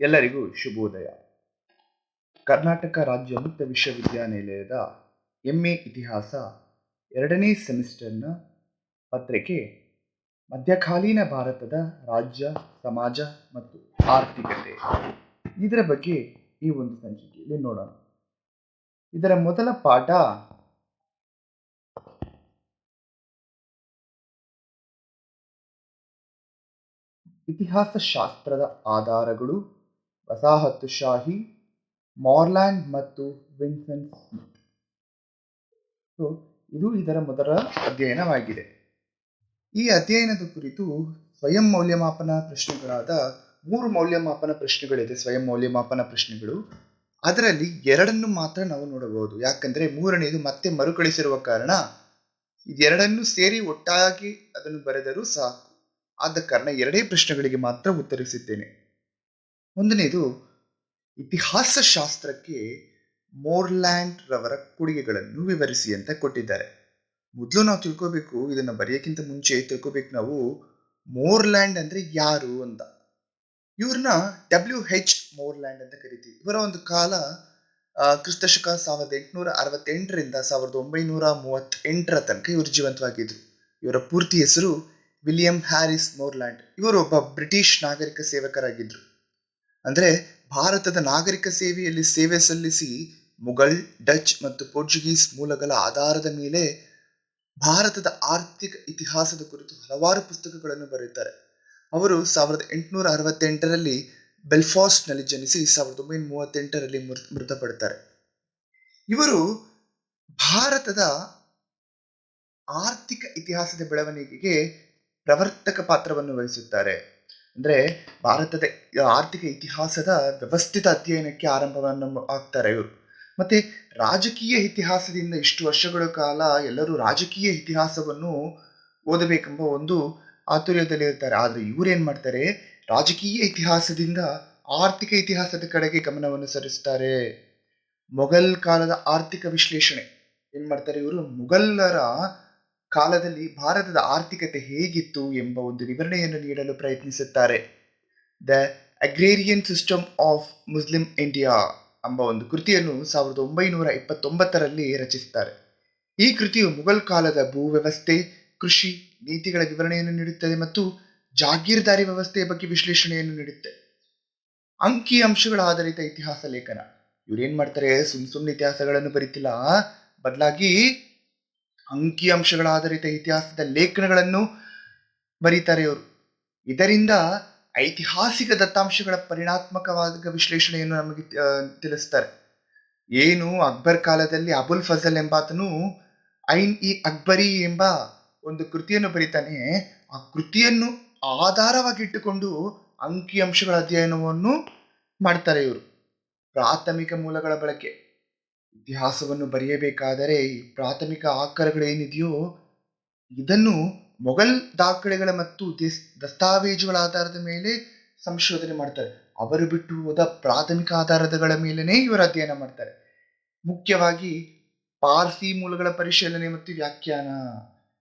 ಎಲ್ಲರಿಗೂ ಶುಭೋದಯ. ಕರ್ನಾಟಕ ರಾಜ್ಯ ಮುಕ್ತ ವಿಶ್ವವಿದ್ಯಾನಿಲಯದ ಎಂಎ ಇತಿಹಾಸ ಎರಡನೇ ಸೆಮಿಸ್ಟರ್ನ ಪತ್ರಿಕೆ, ಮಧ್ಯಕಾಲೀನ ಭಾರತದ ರಾಜ್ಯ, ಸಮಾಜ ಮತ್ತು ಆರ್ಥಿಕತೆ. ಇದರ ಬಗ್ಗೆ ಈ ಒಂದು ಸಂಚಿಕೆಯಲ್ಲಿ ನೋಡೋಣ. ಇದರ ಮೊದಲ ಪಾಠ ಇತಿಹಾಸ ಶಾಸ್ತ್ರದ ಆಧಾರಗಳು. ವಸಾಹತುಶಾಹಿ ಮಾರ್ಲ್ಯಾಂಡ್ ಮತ್ತು ವಿನ್ಸೆಂಟ್ ಸ್ಮಿತ್. ಸೊ, ಇದು ಇದರ ಮೊದಲ ಅಧ್ಯಯನವಾಗಿದೆ. ಈ ಅಧ್ಯಯನದ ಕುರಿತು ಸ್ವಯಂ ಮೌಲ್ಯಮಾಪನ ಪ್ರಶ್ನೆಗಳಾದ ಮೂರು ಮೌಲ್ಯಮಾಪನ ಪ್ರಶ್ನೆಗಳಿದೆ, ಸ್ವಯಂ ಮೌಲ್ಯಮಾಪನ ಪ್ರಶ್ನೆಗಳು. ಅದರಲ್ಲಿ ಎರಡನ್ನು ಮಾತ್ರ ನಾವು ನೋಡಬಹುದು. ಯಾಕಂದ್ರೆ ಮೂರನೆಯದು ಮತ್ತೆ ಮರುಕಳಿಸಿರುವ ಕಾರಣ ಇದೆರಡನ್ನು ಸೇರಿ ಒಟ್ಟಾಗಿ ಅದನ್ನು ಬರೆದರೂ ಸಾಕು. ಆದ ಕಾರಣ ಎರಡೇ ಪ್ರಶ್ನೆಗಳಿಗೆ ಮಾತ್ರ ಉತ್ತರಿಸಿದ್ದೇನೆ ಒಂದನೇದು ಇತಿಹಾಸ ಶಾಸ್ತ್ರಕ್ಕೆ ಮೋರ್ಲ್ಯಾಂಡ್ ರವರ ಕೊಡುಗೆಗಳನ್ನು ವಿವರಿಸಿ ಅಂತ ಕೊಟ್ಟಿದ್ದಾರೆ. ಮೊದಲು ನಾವು ತಿಳ್ಕೋಬೇಕು, ಇದನ್ನು ಬರೆಯೋಕ್ಕಿಂತ ಮುಂಚೆ ತಿಳ್ಕೋಬೇಕು ನಾವು, ಮೋರ್ಲ್ಯಾಂಡ್ ಅಂದರೆ ಯಾರು ಅಂತ. ಇವ್ರನ್ನ ಡಬ್ಲ್ಯೂ ಹೆಚ್ ಮೋರ್ಲ್ಯಾಂಡ್ ಅಂತ ಕರಿತೀವಿ. ಇವರ ಒಂದು ಕಾಲ ಕ್ರಿಸ್ತಶಕ ಸಾವಿರದ ಎಂಟುನೂರ ಅರವತ್ತೆಂಟರಿಂದ ಸಾವಿರದ ಒಂಬೈನೂರ ಮೂವತ್ತೆಂಟರ ತನಕ ಇವರು ಜೀವಂತವಾಗಿದ್ದರು ಇವರ ಪೂರ್ತಿ ಹೆಸರು ವಿಲಿಯಂ ಹ್ಯಾರಿಸ್ ಮೋರ್ಲ್ಯಾಂಡ್. ಇವರು ಒಬ್ಬ ಬ್ರಿಟಿಷ್ ನಾಗರಿಕ ಸೇವಕರಾಗಿದ್ರು. ಅಂದ್ರೆ ಭಾರತದ ನಾಗರಿಕ ಸೇವೆಯಲ್ಲಿ ಸೇವೆ ಸಲ್ಲಿಸಿ ಮುಘಲ್, ಡಚ್ ಮತ್ತು ಪೋರ್ಚುಗೀಸ್ ಮೂಲಗಳ ಆಧಾರದ ಮೇಲೆ ಭಾರತದ ಆರ್ಥಿಕ ಇತಿಹಾಸದ ಕುರಿತು ಹಲವಾರು ಪುಸ್ತಕಗಳನ್ನು ಬರೆಯುತ್ತಾರೆ ಅವರು ಸಾವಿರದ ಎಂಟುನೂರ ಅರವತ್ತೆಂಟರಲ್ಲಿ ಬೆಲ್ಫಾಸ್ಟ್ನಲ್ಲಿ ಜನಿಸಿ ಸಾವಿರದ ಒಂಬೈನೂರ ಮೂವತ್ತೆಂಟರಲ್ಲಿ ಮೃತ, ಮೃತಪಡ್ತಾರೆ. ಇವರು ಭಾರತದ ಆರ್ಥಿಕ ಇತಿಹಾಸದ ಬೆಳವಣಿಗೆಗೆ ಪ್ರವರ್ತಕ ಪಾತ್ರವನ್ನು ವಹಿಸುತ್ತಾರೆ. ಅಂದ್ರೆ ಭಾರತದ ಆರ್ಥಿಕ ಇತಿಹಾಸದ ವ್ಯವಸ್ಥಿತ ಅಧ್ಯಯನಕ್ಕೆ ಆರಂಭವನ್ನು ಆಗ್ತಾರೆ ಇವರು. ಮತ್ತೆ ರಾಜಕೀಯ ಇತಿಹಾಸದಿಂದ ಇಷ್ಟು ವರ್ಷಗಳ ಕಾಲ ಎಲ್ಲರೂ ರಾಜಕೀಯ ಇತಿಹಾಸವನ್ನು ಓದಬೇಕೆಂಬ ಒಂದು ಆತುರ್ಯದಲ್ಲಿ ಇರ್ತಾರೆ ಆದ್ರೆ ಏನು ಮಾಡ್ತಾರೆ? ರಾಜಕೀಯ ಇತಿಹಾಸದಿಂದ ಆರ್ಥಿಕ ಇತಿಹಾಸದ ಕಡೆಗೆ ಗಮನವನ್ನು ಸರಿಸ್ತಾರೆ. ಮೊಘಲ್ ಕಾಲದ ಆರ್ಥಿಕ ವಿಶ್ಲೇಷಣೆ ಏನು ಮಾಡ್ತಾರೆ ಇವರು? ಮುಘಲರ ಕಾಲದಲ್ಲಿ ಭಾರತದ ಆರ್ಥಿಕತೆ ಹೇಗಿತ್ತು ಎಂಬ ಒಂದು ವಿವರಣೆಯನ್ನು ನೀಡಲು ಪ್ರಯತ್ನಿಸುತ್ತಾರೆ. The agrarian system of Muslim India ಎಂಬ ಒಂದು ಕೃತಿಯನ್ನು ಸಾವಿರದ ಒಂಬೈನೂರ ಇಪ್ಪತ್ತೊಂಬತ್ತರಲ್ಲಿ ರಚಿಸುತ್ತಾರೆ. ಈ ಕೃತಿಯು ಮುಘಲ್ ಕಾಲದ ಭೂ ವ್ಯವಸ್ಥೆ, ಕೃಷಿ ನೀತಿಗಳ ವಿವರಣೆಯನ್ನು ನೀಡುತ್ತದೆ ಮತ್ತು ಜಾಗೀರ್ದಾರಿ ವ್ಯವಸ್ಥೆಯ ಬಗ್ಗೆ ವಿಶ್ಲೇಷಣೆಯನ್ನು ನೀಡುತ್ತೆ. ಅಂಕಿ ಅಂಶಗಳ ಆಧಾರಿತ ಇತಿಹಾಸ ಲೇಖನ. ಇವ್ರು ಏನ್ ಮಾಡ್ತಾರೆ? ಸುಮ್ ಸುಮ್ಮನೆ ಇತಿಹಾಸಗಳನ್ನು ಬರೀತಿಲ್ಲ. ಬದಲಾಗಿ ಅಂಕಿ ಅಂಶಗಳ ಆಧಾರಿತ ಇತಿಹಾಸದ ಲೇಖನಗಳನ್ನು ಬರೀತಾರೆ ಇವರು. ಇದರಿಂದ ಐತಿಹಾಸಿಕ ದತ್ತಾಂಶಗಳ ಪರಿಣಾತ್ಮಕವಾದ ವಿಶ್ಲೇಷಣೆಯನ್ನು ನಮಗೆ ತಿಳಿಸ್ತಾರೆ. ಏನು ಅಕ್ಬರ್ ಕಾಲದಲ್ಲಿ ಅಬುಲ್ ಫಜಲ್ ಎಂಬಾತನು ಐನ್ ಇ ಅಕ್ಬರಿ ಎಂಬ ಒಂದು ಕೃತಿಯನ್ನು ಬರೀತಾನೆ. ಆ ಕೃತಿಯನ್ನು ಆಧಾರವಾಗಿಟ್ಟುಕೊಂಡು ಅಂಕಿ ಅಂಶಗಳ ಅಧ್ಯಯನವನ್ನು ಮಾಡ್ತಾರೆ ಇವರು. ಪ್ರಾಥಮಿಕ ಮೂಲಗಳ ಬಳಕೆ. ಇತಿಹಾಸವನ್ನು ಬರೆಯಬೇಕಾದರೆ ಪ್ರಾಥಮಿಕ ಆಕರಗಳೇನಿದೆಯೋ ಇದನ್ನು ಮೊಘಲ್ ದಾಖಲೆಗಳ ಮತ್ತು ದೇಸ್- ದಸ್ತಾವೇಜುಗಳ ಆಧಾರದ ಮೇಲೆ ಸಂಶೋಧನೆ ಮಾಡ್ತಾರೆ. ಅವರು ಬಿಟ್ಟು ಹೋದ ಪ್ರಾಥಮಿಕ ಆಧಾರಗಳ ಮೇಲೆನೇ ಇವರು ಅಧ್ಯಯನ ಮಾಡ್ತಾರೆ. ಮುಖ್ಯವಾಗಿ ಪಾರ್ಸಿ ಮೂಲಗಳ ಪರಿಶೀಲನೆ ಮತ್ತು ವ್ಯಾಖ್ಯಾನ.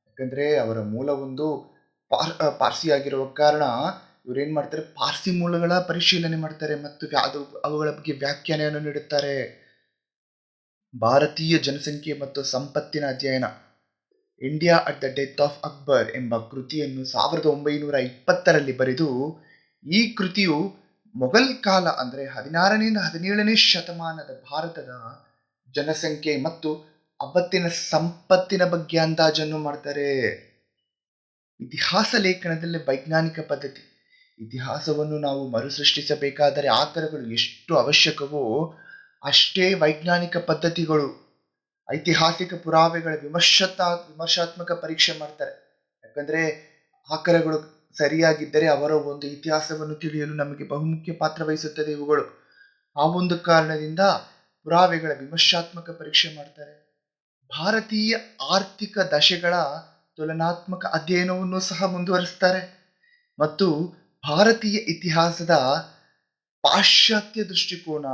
ಯಾಕಂದ್ರೆ ಅವರ ಮೂಲ ಒಂದು ಪಾರ್ ಪಾರ್ಸಿ ಆಗಿರುವ ಕಾರಣ ಇವರೇನು ಮಾಡ್ತಾರೆ, ಪಾರ್ಸಿ ಮೂಲಗಳ ಪರಿಶೀಲನೆ ಮಾಡ್ತಾರೆ ಮತ್ತು ಅದು ಅವುಗಳ ಬಗ್ಗೆ ವ್ಯಾಖ್ಯಾನವನ್ನು ನೀಡುತ್ತಾರೆ. ಭಾರತೀಯ ಜನಸಂಖ್ಯೆ ಮತ್ತು ಸಂಪತ್ತಿನ ಅಧ್ಯಯನ. India at the death of Akbar ಎಂಬ ಕೃತಿಯನ್ನು ಸಾವಿರದ ಒಂಬೈನೂರ ಇಪ್ಪತ್ತರಲ್ಲಿ ಬರೆದು, ಈ ಕೃತಿಯು ಮೊಘಲ್ ಕಾಲ ಅಂದರೆ ಹದಿನಾರನೆಯಿಂದ ಹದಿನೇಳನೇ ಶತಮಾನದ ಭಾರತದ ಜನಸಂಖ್ಯೆ ಮತ್ತು ಅವತ್ತಿನ ಸಂಪತ್ತಿನ ಬಗ್ಗೆ ಅಂದಾಜನ್ನು ಮಾಡ್ತಾರೆ. ಇತಿಹಾಸ ಲೇಖನದಲ್ಲಿ ವೈಜ್ಞಾನಿಕ ಪದ್ಧತಿ. ಇತಿಹಾಸವನ್ನು ನಾವು ಮರುಸೃಷ್ಟಿಸಬೇಕಾದರೆ ಆಕರಗಳು ಎಷ್ಟು ಅವಶ್ಯಕವೋ ಅಷ್ಟೇ ವೈಜ್ಞಾನಿಕ ಪದ್ಧತಿಗಳು, ಐತಿಹಾಸಿಕ ಪುರಾವೆಗಳ ವಿಮರ್ಶತಾ, ವಿಮರ್ಶಾತ್ಮಕ ಪರೀಕ್ಷೆ ಮಾಡ್ತಾರೆ. ಯಾಕಂದ್ರೆ ಆಕರಗಳು ಸರಿಯಾಗಿದ್ದರೆ ಅವರ ಒಂದು ಇತಿಹಾಸವನ್ನು ತಿಳಿಯಲು ನಮಗೆ ಬಹುಮುಖ್ಯ ಪಾತ್ರ ವಹಿಸುತ್ತದೆ ಇವುಗಳು. ಆ ಒಂದು ಕಾರಣದಿಂದ ಪುರಾವೆಗಳ ವಿಮರ್ಶಾತ್ಮಕ ಪರೀಕ್ಷೆ ಮಾಡ್ತಾರೆ. ಭಾರತೀಯ ಆರ್ಥಿಕ ದಶೆಗಳ ತುಲನಾತ್ಮಕ ಅಧ್ಯಯನವನ್ನು ಸಹ ಮುಂದುವರಿಸ್ತಾರೆ. ಮತ್ತು ಭಾರತೀಯ ಇತಿಹಾಸದ ಪಾಶ್ಚಾತ್ಯ ದೃಷ್ಟಿಕೋನ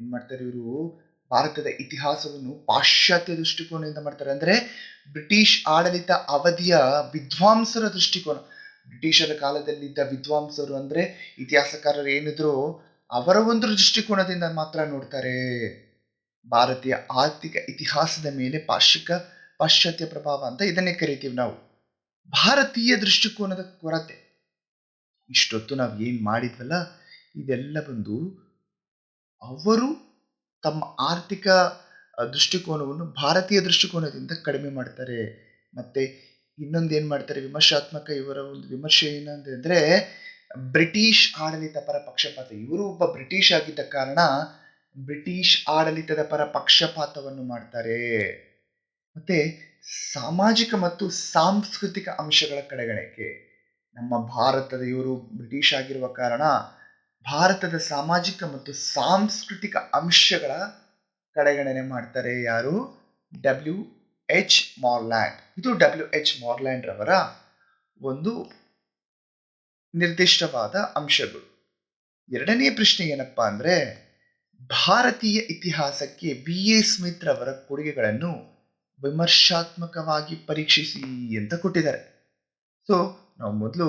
ಏನ್ ಮಾಡ್ತಾರೆ ಇವರು? ಭಾರತದ ಇತಿಹಾಸವನ್ನು ಪಾಶ್ಚಾತ್ಯ ದೃಷ್ಟಿಕೋನದಿಂದ ಮಾಡ್ತಾರೆ. ಅಂದ್ರೆ ಬ್ರಿಟಿಷ್ ಆಡಳಿತ ಅವಧಿಯ ವಿದ್ವಾಂಸರ ದೃಷ್ಟಿಕೋನ. ಬ್ರಿಟಿಷರ ಕಾಲದಲ್ಲಿದ್ದ ವಿದ್ವಾಂಸರು ಅಂದ್ರೆ ಇತಿಹಾಸಕಾರರು ಏನಿದ್ರು ಅವರ ಒಂದು ದೃಷ್ಟಿಕೋನದಿಂದ ಮಾತ್ರ ನೋಡ್ತಾರೆ. ಭಾರತೀಯ ಆರ್ಥಿಕ ಇತಿಹಾಸದ ಮೇಲೆ ಪಾಶ್ಚಿಕ ಪಾಶ್ಚಾತ್ಯ ಪ್ರಭಾವ ಅಂತ ಇದನ್ನೇ ಕರಿತೀವಿ ನಾವು. ಭಾರತೀಯ ದೃಷ್ಟಿಕೋನದ ಕೊರತೆ. ಇಷ್ಟೊತ್ತು ನಾವು ಏನ್ ಮಾಡಿದ್ವಲ್ಲ? ಇದೆಲ್ಲ ಬಂದು ಅವರು ತಮ್ಮ ಆರ್ಥಿಕ ದೃಷ್ಟಿಕೋನವನ್ನು ಭಾರತೀಯ ದೃಷ್ಟಿಕೋನದಿಂದ ಕಡಿಮೆ ಮಾಡ್ತಾರೆ. ಮತ್ತೆ ಇನ್ನೊಂದು ಏನು ಮಾಡ್ತಾರೆ, ವಿಮರ್ಶಾತ್ಮಕ ಇವರ ಒಂದು ವಿಮರ್ಶೆ ಏನಂದ್ರೆ ಬ್ರಿಟಿಷ್ ಆಡಳಿತ ಪರ ಪಕ್ಷಪಾತ. ಇವರು ಒಬ್ಬ ಬ್ರಿಟಿಷ್ ಆಗಿದ್ದ ಕಾರಣ ಬ್ರಿಟಿಷ್ ಆಡಳಿತದ ಪರ ಪಕ್ಷಪಾತವನ್ನು ಮಾಡ್ತಾರೆ. ಮತ್ತೆ ಸಾಮಾಜಿಕ ಮತ್ತು ಸಾಂಸ್ಕೃತಿಕ ಅಂಶಗಳ ಕಡೆಗಣಿಕೆ ನಮ್ಮ ಭಾರತದ ಇವರು ಬ್ರಿಟಿಷ್ ಆಗಿರುವ ಕಾರಣ ಭಾರತದ ಸಾಮಾಜಿಕ ಮತ್ತು ಸಾಂಸ್ಕೃತಿಕ ಅಂಶಗಳ ಕಡೆಗಣನೆ ಮಾಡ್ತಾರೆ ಯಾರು? ಡಬ್ಲ್ಯೂ ಎಚ್ ಮಾರ್ಲ್ಯಾಂಡ್ ಇದು ಡಬ್ಲ್ಯೂ ಎಚ್ ಮಾರ್ಲ್ಯಾಂಡ್ ರವರ ಒಂದು ನಿರ್ದಿಷ್ಟವಾದ ಅಂಶಗಳು. ಎರಡನೇ ಪ್ರಶ್ನೆ ಏನಪ್ಪಾ ಅಂದರೆ, ಭಾರತೀಯ ಇತಿಹಾಸಕ್ಕೆ ಬಿ ಎ ಸ್ಮಿತ್ ರವರ ಕೊಡುಗೆಗಳನ್ನು ವಿಮರ್ಶಾತ್ಮಕವಾಗಿ ಪರೀಕ್ಷಿಸಿ ಅಂತ ಕೊಟ್ಟಿದ್ದಾರೆ. ಸೊ ನಾವು ಮೊದಲು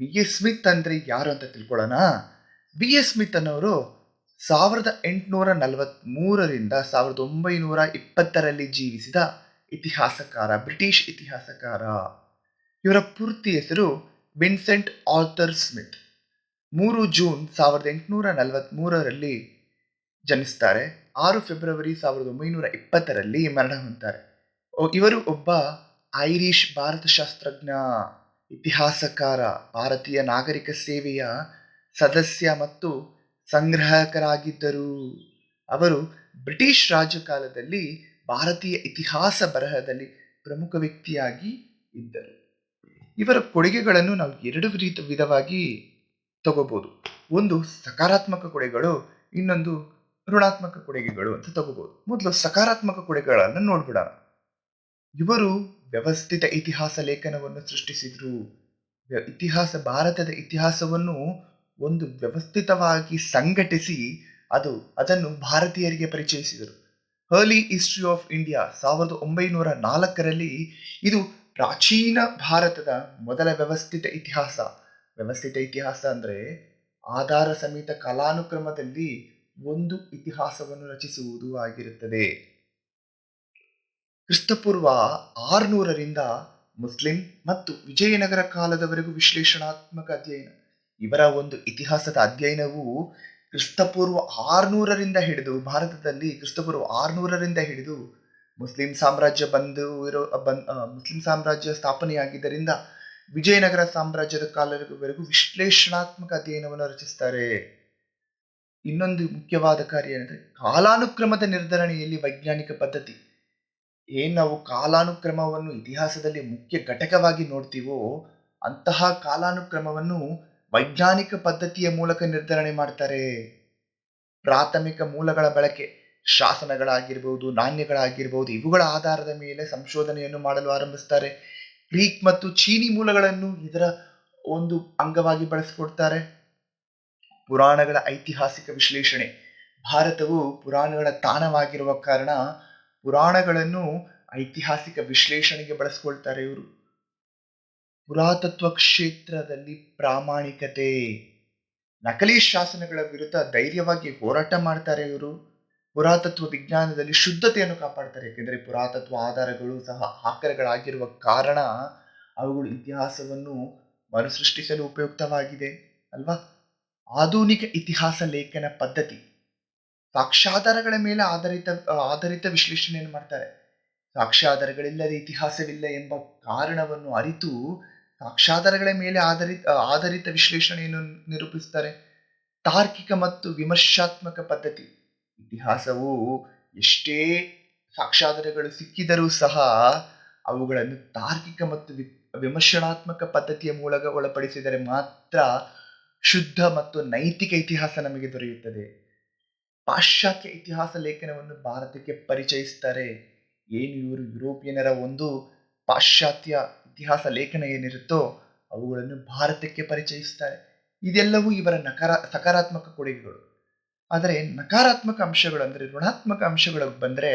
ಬಿ ಎ ಸ್ಮಿತ್ ಅಂದರೆ ಯಾರು ಅಂತ ತಿಳ್ಕೊಳ್ಳೋಣ. ಬಿ ಎಸ್ ಸ್ಮಿತ್ ಅನ್ನೋರು ಸಾವಿರದ ಎಂಟುನೂರ ನಲವತ್ತ್ಮೂರರಿಂದ ಸಾವಿರದ ಒಂಬೈನೂರ ಇಪ್ಪತ್ತರಲ್ಲಿ ಜೀವಿಸಿದ ಇತಿಹಾಸಕಾರ, ಬ್ರಿಟಿಷ್ ಇತಿಹಾಸಕಾರ. ಇವರ ಪೂರ್ತಿ ಹೆಸರು ವಿನ್ಸೆಂಟ್ ಆರ್ಥರ್ ಸ್ಮಿತ್. ಮೂರು ಜೂನ್ ಸಾವಿರದ ಎಂಟುನೂರ ನಲವತ್ತ್ಮೂರರಲ್ಲಿ ಜನಿಸ್ತಾರೆ. ಆರು ಫೆಬ್ರವರಿ ಸಾವಿರದ ಒಂಬೈನೂರ ಇಪ್ಪತ್ತರಲ್ಲಿ ಮರಣ ಹೊಂದ್ತಾರೆ. ಇವರು ಒಬ್ಬ ಐರಿಷ್ ಭಾರತಶಾಸ್ತ್ರಜ್ಞ, ಇತಿಹಾಸಕಾರ, ಭಾರತೀಯ ನಾಗರಿಕ ಸೇವೆಯ ಸದಸ್ಯ ಮತ್ತು ಸಂಗ್ರಾಹಕರಾಗಿದ್ದರು. ಅವರು ಬ್ರಿಟಿಷ್ ರಾಜಕಾಲದಲ್ಲಿ ಭಾರತೀಯ ಇತಿಹಾಸ ಬರಹದಲ್ಲಿ ಪ್ರಮುಖ ವ್ಯಕ್ತಿಯಾಗಿ ಇದ್ದರು. ಇವರ ಕೊಡುಗೆಗಳನ್ನು ನಾವು ಎರಡು ರೀತಿ ವಿಧವಾಗಿ ತಗೋಬಹುದು ಒಂದು ಸಕಾರಾತ್ಮಕ ಕೊಡುಗೆಗಳು, ಇನ್ನೊಂದು ಋಣಾತ್ಮಕ ಕೊಡುಗೆಗಳು ಅಂತ ತಗೋಬಹುದು ಮೊದಲು ಸಕಾರಾತ್ಮಕ ಕೊಡುಗೆಗಳನ್ನು ನೋಡ್ಬಿಡೋಣ. ಇವರು ವ್ಯವಸ್ಥಿತ ಇತಿಹಾಸ ಲೇಖನವನ್ನು ಸೃಷ್ಟಿಸಿದ್ರು. ಇತಿಹಾಸ, ಭಾರತದ ಇತಿಹಾಸವನ್ನು ಒಂದು ವ್ಯವಸ್ಥಿತವಾಗಿ ಸಂಘಟಿಸಿ ಅದು ಅದನ್ನು ಭಾರತೀಯರಿಗೆ ಪರಿಚಯಿಸಿದರು. ಹರ್ಲಿ ಹಿಸ್ಟ್ರಿ ಆಫ್ ಇಂಡಿಯಾ ಸಾವಿರದ ಒಂಬೈನೂರ ನಾಲ್ಕರಲ್ಲಿ ಇದು ಪ್ರಾಚೀನ ಭಾರತದ ಮೊದಲ ವ್ಯವಸ್ಥಿತ ಇತಿಹಾಸ. ವ್ಯವಸ್ಥಿತ ಇತಿಹಾಸ ಅಂದರೆ ಆಧಾರ ಸಮೇತ ಕಲಾನುಕ್ರಮದಲ್ಲಿ ಒಂದು ಇತಿಹಾಸವನ್ನು ರಚಿಸುವುದು ಆಗಿರುತ್ತದೆ. ಕ್ರಿಸ್ತಪೂರ್ವ ಆರುನೂರರಿಂದ ಮುಸ್ಲಿಂ ಮತ್ತು ವಿಜಯನಗರ ಕಾಲದವರೆಗೂ ವಿಶ್ಲೇಷಣಾತ್ಮಕ ಅಧ್ಯಯನ. ಇವರ ಒಂದು ಇತಿಹಾಸದ ಅಧ್ಯಯನವು ಕ್ರಿಸ್ತಪೂರ್ವ ಆರುನೂರರಿಂದ ಹಿಡಿದು, ಭಾರತದಲ್ಲಿ ಕ್ರಿಸ್ತಪೂರ್ವ ಆರುನೂರರಿಂದ ಹಿಡಿದು ಮುಸ್ಲಿಂ ಸಾಮ್ರಾಜ್ಯ ಬಂದು ಇರೋ ಬನ್ ಮುಸ್ಲಿಂ ಸಾಮ್ರಾಜ್ಯ ಸ್ಥಾಪನೆಯಾಗಿದ್ದರಿಂದ ವಿಜಯನಗರ ಸಾಮ್ರಾಜ್ಯದ ಕಾಲದವರೆಗೂ ವಿಶ್ಲೇಷಣಾತ್ಮಕ ಅಧ್ಯಯನವನ್ನು ರಚಿಸ್ತಾರೆ. ಇನ್ನೊಂದು ಮುಖ್ಯವಾದ ಕಾರ್ಯ ಏನಂದ್ರೆ, ಕಾಲಾನುಕ್ರಮದ ನಿರ್ಧರಣೆಯಲ್ಲಿ ವೈಜ್ಞಾನಿಕ ಪದ್ಧತಿ. ಏನು ನಾವು ಕಾಲಾನುಕ್ರಮವನ್ನು ಇತಿಹಾಸದಲ್ಲಿ ಮುಖ್ಯ ಘಟಕವಾಗಿ ನೋಡ್ತೀವೋ ಅಂತಹ ಕಾಲಾನುಕ್ರಮವನ್ನು ವೈಜ್ಞಾನಿಕ ಪದ್ಧತಿಯ ಮೂಲಕ ನಿರ್ಧರಣೆ ಮಾಡ್ತಾರೆ. ಪ್ರಾಥಮಿಕ ಮೂಲಗಳ ಬಳಕೆ, ಶಾಸನಗಳಾಗಿರ್ಬೋದು, ನಾಣ್ಯಗಳಾಗಿರ್ಬೋದು, ಇವುಗಳ ಆಧಾರದ ಮೇಲೆ ಸಂಶೋಧನೆಯನ್ನು ಮಾಡಲು ಆರಂಭಿಸ್ತಾರೆ. ಗ್ರೀಕ್ ಮತ್ತು ಚೀನಿ ಮೂಲಗಳನ್ನು ಇದರ ಒಂದು ಅಂಗವಾಗಿ ಬಳಸಿಕೊಡ್ತಾರೆ. ಪುರಾಣಗಳ ಐತಿಹಾಸಿಕ ವಿಶ್ಲೇಷಣೆ. ಭಾರತವು ಪುರಾಣಗಳ ತಾಣವಾಗಿರುವ ಕಾರಣ ಪುರಾಣಗಳನ್ನು ಐತಿಹಾಸಿಕ ವಿಶ್ಲೇಷಣೆಗೆ ಬಳಸ್ಕೊಳ್ತಾರೆ ಇವರು. ಪುರಾತತ್ವ ಕ್ಷೇತ್ರದಲ್ಲಿ ಪ್ರಾಮಾಣಿಕತೆ. ನಕಲಿ ಶಾಸನಗಳ ವಿರುದ್ಧ ಧೈರ್ಯವಾಗಿ ಹೋರಾಟ ಮಾಡ್ತಾರೆ ಇವರು. ಪುರಾತತ್ವ ವಿಜ್ಞಾನದಲ್ಲಿ ಶುದ್ಧತೆಯನ್ನು ಕಾಪಾಡ್ತಾರೆ. ಏಕೆಂದರೆ ಪುರಾತತ್ವ ಆಧಾರಗಳು ಸಹ ಆಕರಗಳಾಗಿರುವ ಕಾರಣ ಅವುಗಳು ಇತಿಹಾಸವನ್ನು ಮರುಸೃಷ್ಟಿಸಲು ಉಪಯುಕ್ತವಾಗಿದೆ, ಅಲ್ವಾ? ಆಧುನಿಕ ಇತಿಹಾಸ ಲೇಖನ ಪದ್ಧತಿ. ಸಾಕ್ಷ್ಯಾಧಾರಗಳ ಮೇಲೆ ಆಧಾರಿತ ಆಧಾರಿತ ವಿಶ್ಲೇಷಣೆಯನ್ನು ಮಾಡ್ತಾರೆ. ಸಾಕ್ಷ್ಯಾಧಾರಗಳಿಲ್ಲದೆ ಇತಿಹಾಸವಿಲ್ಲ ಎಂಬ ಕಾರಣವನ್ನು ಅರಿತು ಸಾಕ್ಷ್ಯಾಧಾರಗಳ ಮೇಲೆ ಆಧಾರಿತ ಆಧಾರಿತ ವಿಶ್ಲೇಷಣೆಯನ್ನು ನಿರೂಪಿಸ್ತಾರೆ ತಾರ್ಕಿಕ ಮತ್ತು ವಿಮರ್ಶಾತ್ಮಕ ಪದ್ಧತಿ. ಇತಿಹಾಸವು ಎಷ್ಟೇ ಸಾಕ್ಷಾಧಾರಗಳು ಸಿಕ್ಕಿದರೂ ಸಹ ಅವುಗಳನ್ನು ತಾರ್ಕಿಕ ಮತ್ತು ವಿಮರ್ಶನಾತ್ಮಕ ಪದ್ಧತಿಯ ಮೂಲಕ ಒಳಪಡಿಸಿದರೆ ಮಾತ್ರ ಶುದ್ಧ ಮತ್ತು ನೈತಿಕ ಇತಿಹಾಸ ನಮಗೆ ದೊರೆಯುತ್ತದೆ. ಪಾಶ್ಚಾತ್ಯ ಇತಿಹಾಸ ಲೇಖನವನ್ನು ಭಾರತಕ್ಕೆ ಪರಿಚಯಿಸ್ತಾರೆ ಏನು ಇವರು ಯುರೋಪಿಯನರ ಒಂದು ಪಾಶ್ಚಾತ್ಯ ಇತಿಹಾಸ ಲೇಖನ ಏನಿರುತ್ತೋ ಅವುಗಳನ್ನು ಭಾರತಕ್ಕೆ ಪರಿಚಯಿಸ್ತಾರೆ ಇದೆಲ್ಲವೂ ಇವರ ನಕಾರ, ಸಕಾರಾತ್ಮಕ ಕೊಡುಗೆಗಳು. ಆದರೆ ನಕಾರಾತ್ಮಕ ಅಂಶಗಳು ಅಂದರೆ ಋಣಾತ್ಮಕ ಅಂಶಗಳು ಬಂದರೆ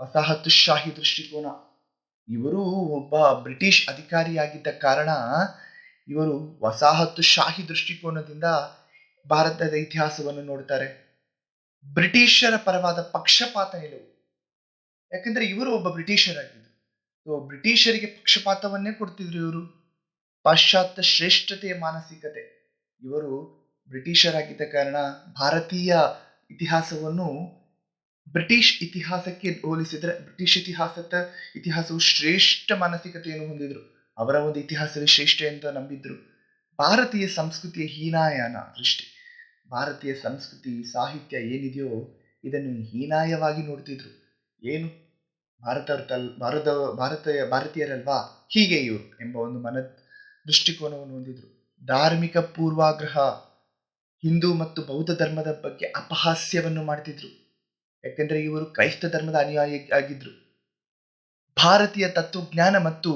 ವಸಾಹತುಶಾಹಿ ದೃಷ್ಟಿಕೋನ. ಇವರು ಒಬ್ಬ ಬ್ರಿಟಿಷ್ ಅಧಿಕಾರಿಯಾಗಿದ್ದ ಕಾರಣ ಇವರು ವಸಾಹತುಶಾಹಿ ದೃಷ್ಟಿಕೋನದಿಂದ ಭಾರತದ ಇತಿಹಾಸವನ್ನು ನೋಡ್ತಾರೆ ಬ್ರಿಟಿಷರ ಪರವಾದ ಪಕ್ಷಪಾತ ನಿಲುವು ಯಾಕಂದ್ರೆ ಇವರು ಒಬ್ಬ ಬ್ರಿಟಿಷರಾಗಿದ್ರು ಸೊ ಬ್ರಿಟಿಷರಿಗೆ ಪಕ್ಷಪಾತವನ್ನೇ ಕೊಡ್ತಿದ್ರು ಇವರು. ಪಾಶ್ಚಾತ್ಯ ಶ್ರೇಷ್ಠತೆಯ ಮಾನಸಿಕತೆ. ಇವರು ಬ್ರಿಟಿಷರಾಗಿದ್ದ ಕಾರಣ ಭಾರತೀಯ ಇತಿಹಾಸವನ್ನು ಬ್ರಿಟಿಷ್ ಇತಿಹಾಸಕ್ಕೆ ಹೋಲಿಸಿದ್ರೆ ಬ್ರಿಟಿಷ್ ಇತಿಹಾಸದ ಇತಿಹಾಸವು ಶ್ರೇಷ್ಠ ಮಾನಸಿಕತೆಯನ್ನು ಹೊಂದಿದ್ರು. ಅವರ ಒಂದು ಇತಿಹಾಸವೇ ಶ್ರೇಷ್ಠ ಅಂತ ನಂಬಿದ್ರು. ಭಾರತೀಯ ಸಂಸ್ಕೃತಿಯ ಹೀನಾಯನ ದೃಷ್ಟಿ. ಭಾರತೀಯ ಸಂಸ್ಕೃತಿ, ಸಾಹಿತ್ಯ ಏನಿದೆಯೋ ಇದನ್ನು ಹೀನಾಯವಾಗಿ ನೋಡ್ತಿದ್ರು. ಏನು? ಭಾರತ ಭಾರತ ಭಾರತೀಯ ಭಾರತೀಯರಲ್ವಾ? ಹೀಗೆ ಇವರು ಎಂಬ ಒಂದು ಮನ ದೃಷ್ಟಿಕೋನವನ್ನು ಹೊಂದಿದ್ರು. ಧಾರ್ಮಿಕ ಪೂರ್ವಾಗ್ರಹ, ಹಿಂದೂ ಮತ್ತು ಬೌದ್ಧ ಧರ್ಮದ ಬಗ್ಗೆ ಅಪಹಾಸ್ಯವನ್ನು ಮಾಡ್ತಿದ್ರು. ಯಾಕೆಂದ್ರೆ ಇವರು ಕ್ರೈಸ್ತ ಧರ್ಮದ ಅನುಯಾಯಿ ಆಗಿದ್ರು. ಭಾರತೀಯ ತತ್ವಜ್ಞಾನ ಮತ್ತು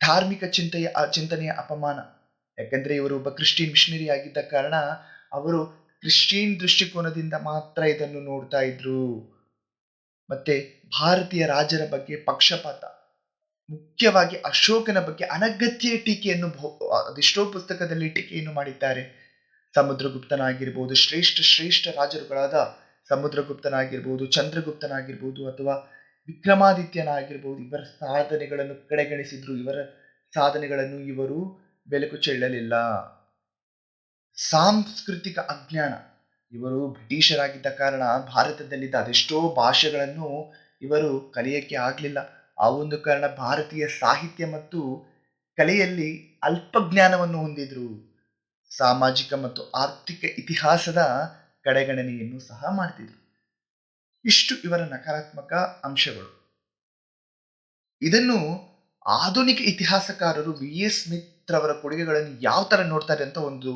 ಧಾರ್ಮಿಕ ಚಿಂತೆಯ ಚಿಂತನೆಯ ಅಪಮಾನ. ಯಾಕೆಂದ್ರೆ ಇವರು ಒಬ್ಬ ಕ್ರಿಶ್ಚಿಯನ್ ಮಿಷನರಿ ಆಗಿದ್ದ ಕಾರಣ, ಅವರು ಕ್ರಿಶ್ಚಿಯನ್ ದೃಷ್ಟಿಕೋನದಿಂದ ಮಾತ್ರ ಇದನ್ನು ನೋಡ್ತಾ ಇದ್ರು. ಮತ್ತೆ ಭಾರತೀಯ ರಾಜರ ಬಗ್ಗೆ ಪಕ್ಷಪಾತ, ಮುಖ್ಯವಾಗಿ ಅಶೋಕನ ಬಗ್ಗೆ ಅನಗತ್ಯ ಟೀಕೆಯನ್ನು ಅದೆಷ್ಟೋ ಪುಸ್ತಕದಲ್ಲಿ ಟೀಕೆಯನ್ನು ಮಾಡಿದ್ದಾರೆ. ಸಮುದ್ರಗುಪ್ತನಾಗಿರ್ಬೋದು, ಶ್ರೇಷ್ಠ ಶ್ರೇಷ್ಠ ರಾಜರುಗಳಾದ ಸಮುದ್ರಗುಪ್ತನಾಗಿರ್ಬೋದು, ಚಂದ್ರಗುಪ್ತನಾಗಿರ್ಬೋದು ಅಥವಾ ವಿಕ್ರಮಾದಿತ್ಯನಾಗಿರ್ಬೋದು, ಇವರ ಸಾಧನೆಗಳನ್ನು ಕಡೆಗಣಿಸಿದ್ರು, ಇವರ ಸಾಧನೆಗಳನ್ನು ಇವರು ಬೆಲಕು ಚೆಲ್ಲಲಿಲ್ಲ. ಸಾಂಸ್ಕೃತಿಕ ಅಜ್ಞಾನ. ಇವರು ಬ್ರಿಟಿಷರಾಗಿದ್ದ ಕಾರಣ ಭಾರತದಲ್ಲಿದ್ದ ಅದೆಷ್ಟೋ ಭಾಷೆಗಳನ್ನು ಇವರು ಕಲಿಯಕ್ಕೆ ಆಗಲಿಲ್ಲ. ಆ ಒಂದು ಕಾರಣ ಭಾರತೀಯ ಸಾಹಿತ್ಯ ಮತ್ತು ಕಲೆಯಲ್ಲಿ ಅಲ್ಪ ಜ್ಞಾನವನ್ನು ಹೊಂದಿದ್ರು. ಸಾಮಾಜಿಕ ಮತ್ತು ಆರ್ಥಿಕ ಇತಿಹಾಸದ ಕಡೆಗಣನೆಯನ್ನು ಸಹ ಮಾಡ್ತಿದ್ರು. ಇಷ್ಟು ಇವರ ನಕಾರಾತ್ಮಕ ಅಂಶಗಳು. ಇದನ್ನು ಆಧುನಿಕ ಇತಿಹಾಸಕಾರರು ವಿ ಎಸ್ ಸ್ಮಿತ್ ರವರ ಕೊಡುಗೆಗಳನ್ನು ಯಾವ ತರ ನೋಡ್ತಾರೆ ಅಂತ ಒಂದು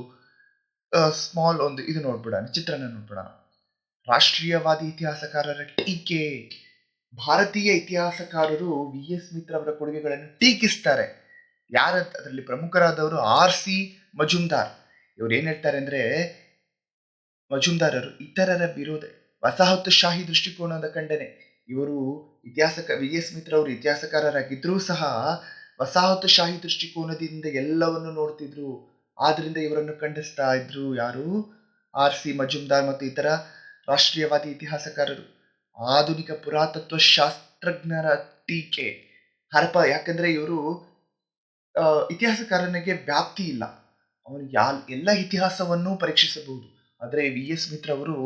ಸ್ಮಾಲ್ ಒಂದು ಇದು ನೋಡ್ಬಿಡೋಣ, ಚಿತ್ರನ ನೋಡ್ಬಿಡೋಣ. ರಾಷ್ಟ್ರೀಯವಾದಿ ಇತಿಹಾಸಕಾರರ ಟೀಕೆ. ಭಾರತೀಯ ಇತಿಹಾಸಕಾರರು ವಿ ಎಸ್ ಮಿತ್ರ ಅವರ ಕೊಡುಗೆಗಳನ್ನು ಟೀಕಿಸ್ತಾರೆ. ಯಾರ ಅದರಲ್ಲಿ ಪ್ರಮುಖರಾದವರು ಆರ್ ಸಿ ಮಜುಂದಾರ್. ಇವ್ರು ಏನ್ ಹೇಳ್ತಾರೆ ಅಂದ್ರೆ ಮಜುಮ್ದಾರರು ಇತರರ ವಿರೋಧ, ವಸಾಹತುಶಾಹಿ ದೃಷ್ಟಿಕೋನದ ಖಂಡನೆ. ಇವರು ಇತಿಹಾಸಕ, ವಿ ಎಸ್ ಮಿತ್ರ ಅವರು ಇತಿಹಾಸಕಾರರಾಗಿದ್ರೂ ಸಹ ವಸಾಹತುಶಾಹಿ ದೃಷ್ಟಿಕೋನದಿಂದ ಎಲ್ಲವನ್ನು ನೋಡ್ತಿದ್ರು. ಆದ್ರಿಂದ ಇವರನ್ನು ಖಂಡಿಸ್ತಾ ಇದ್ರು ಯಾರು? ಆರ್ ಸಿ ಮಜುಮ್ದಾರ್ ಮತ್ತು ಇತರ ರಾಷ್ಟ್ರೀಯವಾದಿ ಇತಿಹಾಸಕಾರರು. ಆಧುನಿಕ ಪುರಾತತ್ವ ಶಾಸ್ತ್ರಜ್ಞರ ಟೀಕೆ. ಹರಪ, ಯಾಕಂದ್ರೆ ಇವರು ಇತಿಹಾಸಕಾರನಿಗೆ ವ್ಯಾಪ್ತಿ ಇಲ್ಲ. ಅವನು ಯಾ ಎಲ್ಲ ಇತಿಹಾಸವನ್ನು ಪರೀಕ್ಷಿಸಬಹುದು. ಆದರೆ ವಿ. ಎಸ್. ಮಿತ್ರ ಅವರು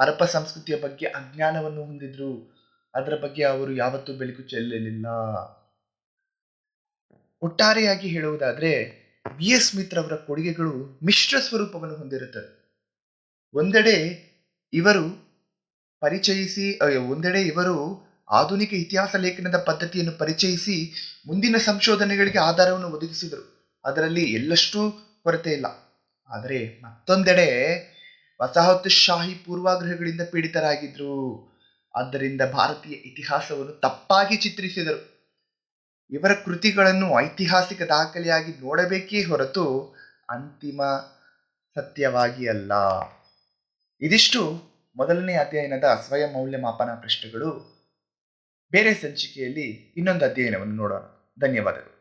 ಹರಪ ಸಂಸ್ಕೃತಿಯ ಬಗ್ಗೆ ಅಜ್ಞಾನವನ್ನು ಹೊಂದಿದ್ರು. ಅದರ ಬಗ್ಗೆ ಅವರು ಯಾವತ್ತೂ ಬೆಳಕು ಚೆಲ್ಲಲಿಲ್ಲ. ಒಟ್ಟಾರೆಯಾಗಿ ಹೇಳುವುದಾದ್ರೆ ವಿ ಎಸ್ ಮಿತ್ರ ಅವರ ಕೊಡುಗೆಗಳು ಮಿಶ್ರ ಸ್ವರೂಪವನ್ನು ಹೊಂದಿರುತ್ತದೆ ಒಂದೆಡೆ ಇವರು ಪರಿಚಯಿಸಿ ಒಂದೆಡೆ ಇವರು ಆಧುನಿಕ ಇತಿಹಾಸ ಲೇಖನದ ಪದ್ಧತಿಯನ್ನು ಪರಿಚಯಿಸಿ ಮುಂದಿನ ಸಂಶೋಧನೆಗಳಿಗೆ ಆಧಾರವನ್ನು ಒದಗಿಸಿದರು. ಅದರಲ್ಲಿ ಎಲ್ಲಷ್ಟೂ ಕೊರತೆ ಇಲ್ಲ. ಆದರೆ ಮತ್ತೊಂದೆಡೆ ವಸಾಹತುಶಾಹಿ ಪೂರ್ವಾಗ್ರಹಗಳಿಂದ ಪೀಡಿತರಾಗಿದ್ರು ಆದ್ದರಿಂದ ಭಾರತೀಯ ಇತಿಹಾಸವನ್ನು ತಪ್ಪಾಗಿ ಚಿತ್ರಿಸಿದರು. ಇವರ ಕೃತಿಗಳನ್ನು ಐತಿಹಾಸಿಕ ದಾಖಲೆಯಾಗಿ ನೋಡಬೇಕೇ ಹೊರತು ಅಂತಿಮ ಸತ್ಯವಾಗಿ ಅಲ್ಲ. ಇದಿಷ್ಟು ಮೊದಲನೇ ಅಧ್ಯಯನದ ಸ್ವಯಂ ಮೌಲ್ಯಮಾಪನ ಪ್ರಶ್ನೆಗಳು. ಬೇರೆ ಸಂಚಿಕೆಯಲ್ಲಿ ಇನ್ನೊಂದು ಅಧ್ಯಯನವನ್ನು ನೋಡೋಣ. ಧನ್ಯವಾದಗಳು.